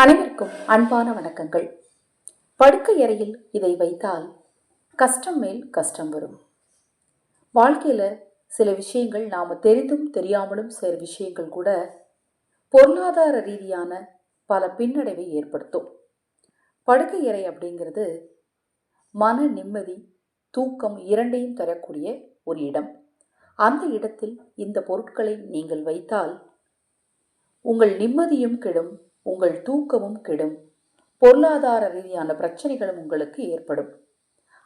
அனைவருக்கும் அன்பான வணக்கங்கள். படுக்கை அறையில் இதை வைத்தால் கஷ்டம் மேல் கஷ்டம் வரும். வாழ்க்கையில் சில விஷயங்கள் நாம் தெரிந்தும் தெரியாமலும் சில விஷயங்கள் கூட பொருளாதார ரீதியான பல பின்னடைவை ஏற்படுத்தும். படுக்கை அறை அப்படிங்கிறது மன நிம்மதி தூக்கம் இரண்டையும் தரக்கூடிய ஒரு இடம். அந்த இடத்தில் இந்த பொருட்களை நீங்கள் வைத்தால் உங்கள் நிம்மதியும் கெடும். உங்கள் தூக்கமும் கெடும். பொருளாதார ரீதியான பிரச்சனைகளும் உங்களுக்கு ஏற்படும்.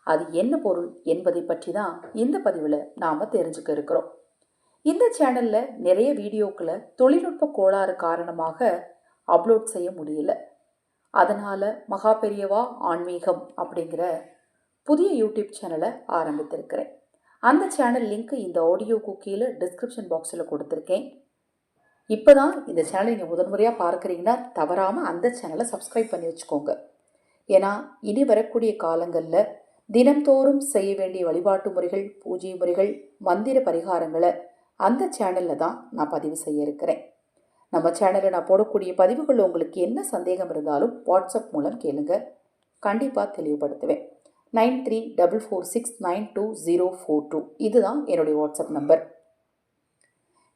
அது என்ன பொருள் என்பதை பற்றி தான் இந்த பதிவில் நாம் தெரிஞ்சுக்க இருக்கிறோம். இந்த சேனலில் நிறைய வீடியோக்களை தொழில்நுட்ப கோளாறு காரணமாக அப்லோட் செய்ய முடியல. அதனால் மகா பெரியவா ஆன்மீகம் அப்படிங்கிற புதிய யூடியூப் சேனலை ஆரம்பித்திருக்கிறேன். அந்த சேனல் லிங்க் இந்த ஆடியோ குக்கியில் டிஸ்கிரிப்ஷன் பாக்ஸில் கொடுத்துருக்கேன். இப்போ தான் இந்த சேனலை நீங்கள் முதன்முறையாக பார்க்குறீங்கன்னா தவறாமல் அந்த சேனலை சப்ஸ்கிரைப் பண்ணி வச்சுக்கோங்க. ஏன்னா இனி வரக்கூடிய காலங்களில் தினம்தோறும் செய்ய வேண்டிய வழிபாட்டு முறைகள் பூஜை முறைகள் மந்திர பரிகாரங்களை அந்த சேனலில் தான் நான் பதிவு செய்ய இருக்கிறேன். நம்ம சேனலில் நான் போடக்கூடிய பதிவுகள் உங்களுக்கு என்ன சந்தேகம் இருந்தாலும் வாட்ஸ்அப் மூலம் கேளுங்க. கண்டிப்பாக தெளிவுபடுத்துவேன். Nine three double four six nine two zero four two. இதுதான் என்னுடைய வாட்ஸ்அப் நம்பர்.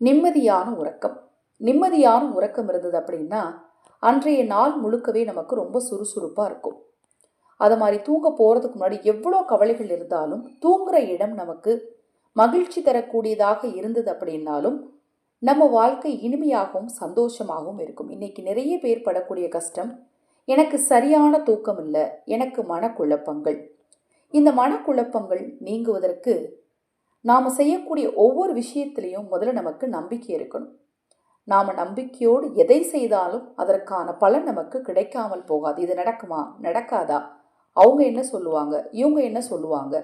நிம்மதியான உறக்கம். நிம்மதியான உறக்கம் இருந்தது அப்படின்னா அன்றைய நாள் முழுக்கவே நமக்கு ரொம்ப சுறுசுறுப்பாக இருக்கும். அதை மாதிரி தூங்க போகிறதுக்கு முன்னாடி எவ்வளோ கவலைகள் இருந்தாலும் தூங்குற இடம் நமக்கு மகிழ்ச்சி தரக்கூடியதாக இருந்தது அப்படின்னாலும் நம்ம வாழ்க்கை இனிமையாகவும் சந்தோஷமாகவும் இருக்கும். இன்றைக்கி நிறைய பேர் படக்கூடிய கஷ்டம் எனக்கு சரியான தூக்கம் இல்லை எனக்கு மனக்குழப்பங்கள். இந்த மனக்குழப்பங்கள் நீங்குவதற்கு நாம் செய்யக்கூடிய ஒவ்வொரு விஷயத்திலையும் முதல்ல நமக்கு நம்பிக்கை இருக்கணும். நாம் நம்பிக்கையோடு எதை செய்தாலும் அதற்கான பலன் நமக்கு கிடைக்காமல் போகாது. இது நடக்குமா? நடக்காதா? அவங்க என்ன சொல்லுவாங்க? இவங்க என்ன சொல்லுவாங்க?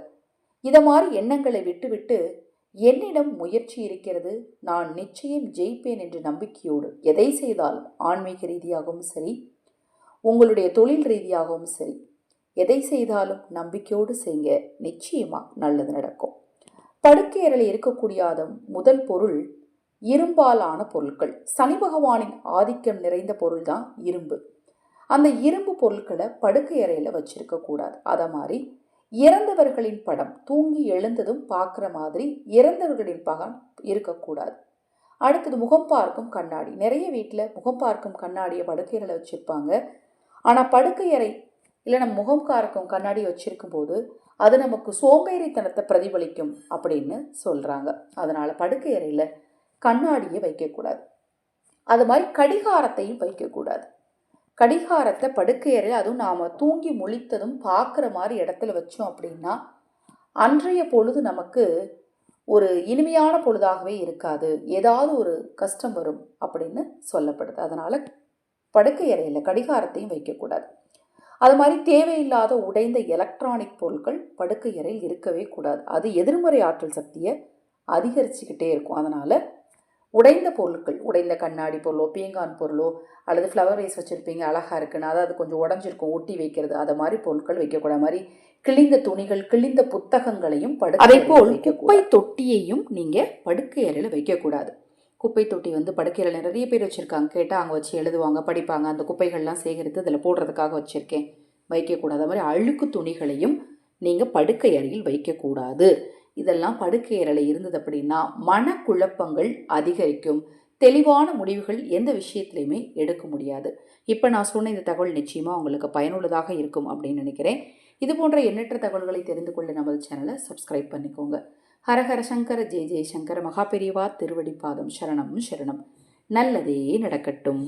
இதை மாதிரி எண்ணங்களை விட்டுவிட்டு என்னிடம் முயற்சி இருக்கிறது நான் நிச்சயம் ஜெயிப்பேன் என்ற நம்பிக்கையோடு எதை செய்தாலும் ஆன்மீக ரீதியாகவும் சரி உங்களுடைய தொழில் ரீதியாகவும் சரி எதை செய்தாலும் நம்பிக்கையோடு செய்யுங்க நிச்சயமாக நல்லது நடக்கும். படுக்கையறையில் இருக்கக்கூடியாத முதல் பொருள் இரும்பாலான பொருட்கள். சனி பகவானின் ஆதிக்கம் நிறைந்த பொருள் தான் இரும்பு. அந்த இரும்பு பொருட்களை படுக்கை அறையில் வச்சிருக்க கூடாது. அதை மாதிரி இறந்தவர்களின் படம் தூங்கி எழுந்ததும் பார்க்குற மாதிரி இறந்தவர்களின் பகம் இருக்கக்கூடாது அடுத்தது முகம் பார்க்கும் கண்ணாடி. நிறைய வீட்டில் முகம் பார்க்கும் கண்ணாடியை படுக்கையில் வச்சுருப்பாங்க. ஆனால் படுக்கை அறை இல்லை நம்ம முகம் பார்க்கும் கண்ணாடி வச்சுருக்கும் போது அது நமக்கு சோம்பேறித்தனத்தை பிரதிபலிக்கும் அப்படின்னு சொல்கிறாங்க அதனால் படுக்கை அறையில் கண்ணாடியை வைக்கக்கூடாது. அது மாதிரி கடிகாரத்தையும் வைக்கக்கூடாது. கடிகாரத்தை படுக்கையறையில் அதுவும் நாம் தூங்கி முழித்ததும் பார்க்குற மாதிரி இடத்துல வச்சோம் அப்படின்னா அன்றைய பொழுது நமக்கு ஒரு இனிமையான பொழுதாகவே இருக்காது. ஏதாவது ஒரு கஷ்டம் வரும் அப்படின்னு சொல்லப்படுது. அதனால் படுக்கை அறையில் கடிகாரத்தையும் வைக்கக்கூடாது. அது மாதிரி தேவையில்லாத உடைந்த எலக்ட்ரானிக் பொருட்கள் படுக்கை அறையில் இருக்கவே கூடாது. அது எதிர்மறை ஆற்றல் சக்தியை அதிகரிச்சுக்கிட்டே இருக்கும். அதனால் உடைந்த பொருட்கள் உடைந்த கண்ணாடி பொருளோ பீங்கான் பொருளோ அல்லது ஃப்ளவர் வைஸ் வச்சுருப்பீங்க அழகாக இருக்குன்னு அதாவது கொஞ்சம் உடஞ்சிருக்கும் ஒட்டி வைக்கிறது அதை மாதிரி பொருட்கள் வைக்கக்கூடாது. மாதிரி கிழிந்த துணிகள் கிழிந்த புத்தகங்களையும் படு அதே போல் குப்பை தொட்டியையும் நீங்கள் படுக்கை அறையில் வைக்கக்கூடாது. குப்பை தொட்டி வந்து படுக்கையில் நிறைய பேர் வச்சுருக்காங்க. கேட்டால் அங்கே வச்சு எழுதுவாங்க படிப்பாங்க. அந்த குப்பைகள்லாம் சேகரித்து அதில் போடுறதுக்காக வச்சுருக்கேன். வைக்கக்கூடாது. அது மாதிரி அழுக்கு துணிகளையும் நீங்கள் படுக்கை அறையில் வைக்கக்கூடாது. இதெல்லாம் படுக்கையறையில் இருந்தது அப்படின்னா மனக்குழப்பங்கள் அதிகரிக்கும். தெளிவான முடிவுகள் எந்த விஷயத்துலையுமே எடுக்க முடியாது. இப்போ நான் சொன்ன இந்த தகவல் நிச்சயமாக உங்களுக்கு பயனுள்ளதாக இருக்கும் அப்படின்னு நினைக்கிறேன். இது போன்ற எண்ணற்ற தகவல்களை தெரிந்து கொள்ள நமது சேனலை சப்ஸ்கிரைப் பண்ணிக்கோங்க. ஹரஹர சங்கர ஜெய ஜெயசங்கர மகாபெரிவா திருவடிப்பாதம் சரணம் சரணம். நல்லதே நடக்கட்டும்.